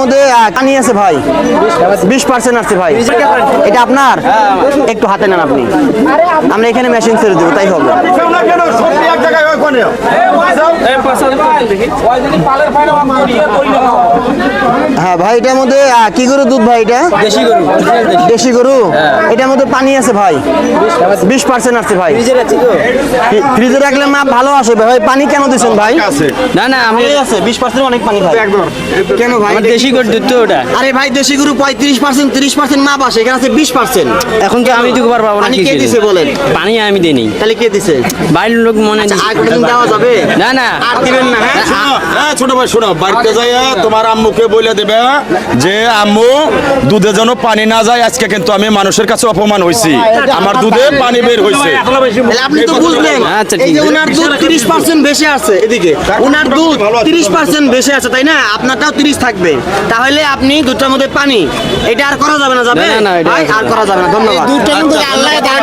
মধ্যে কানি আছে ভাই। বিশ পার্সেন্ট আছে ভাই। এটা আপনার? একটু হাতে নেন আপনি। আমরা এখানে মেশিন ছেড়ে দেবো, তাই হবে। হ্যাঁ ভাই এটার মধ্যে কি গরু দুধ ভাই এটা? দেশি গরু দেশি গরু? এটার মধ্যে পানি আছে ভাই। বিশ পার্সেন্ট আছে ভাই। ফ্রিজে রাখলে মাপ ভালো আসবে ভাই। পানি কেন দিচ্ছেন ভাই? না না আমি আছে বিশ পার্সেন্ট অনেক পানি ভাই। কেন ভাই? দেশি গরু দুধ তো ওটা। আরে ভাই দেশি গরু পঁয়ত্রিশ পার্সেন্ট তিরিশ পার্সেন্ট মাপ আসে এখানে আছে বিশ পার্সেন্ট এখন তো আমি দুবার পাবো না কে দিছে বলেন? পানি আমি দিইনি। তাহলে কে দিছে? বাইরের লোক মনে আচ্ছা, দেওয়া যাবে। না না। আর দিবেন না হ্যাঁ? ছোট ভাই শোনো বাড়িতে যাইয়া তোমার আম্মুকে বলে দেবে যে আম্মু দুধে যেন পানি না যায় আজকে কিন্তু আমি মানুষের কাছে অপমান হয়েছি আমার দুধে পানি বের হয়েছে আপনি তো বুঝলেন। আচ্ছা, এই যে ওনার দুধ তিরিশ পার্সেন্ট বেশি আছে। এদিকে ওনার দুধ তিরিশ পার্সেন্ট বেশি আছে তাই না? আপনারটাও তিরিশ থাকবে। তাহলে আপনি দুধটার মধ্যে পানি এটা আর করা যাবে না যাবে? আর করা যাবে না। ধন্যবাদ। দুধটা কিন্তু আল্লাহ দান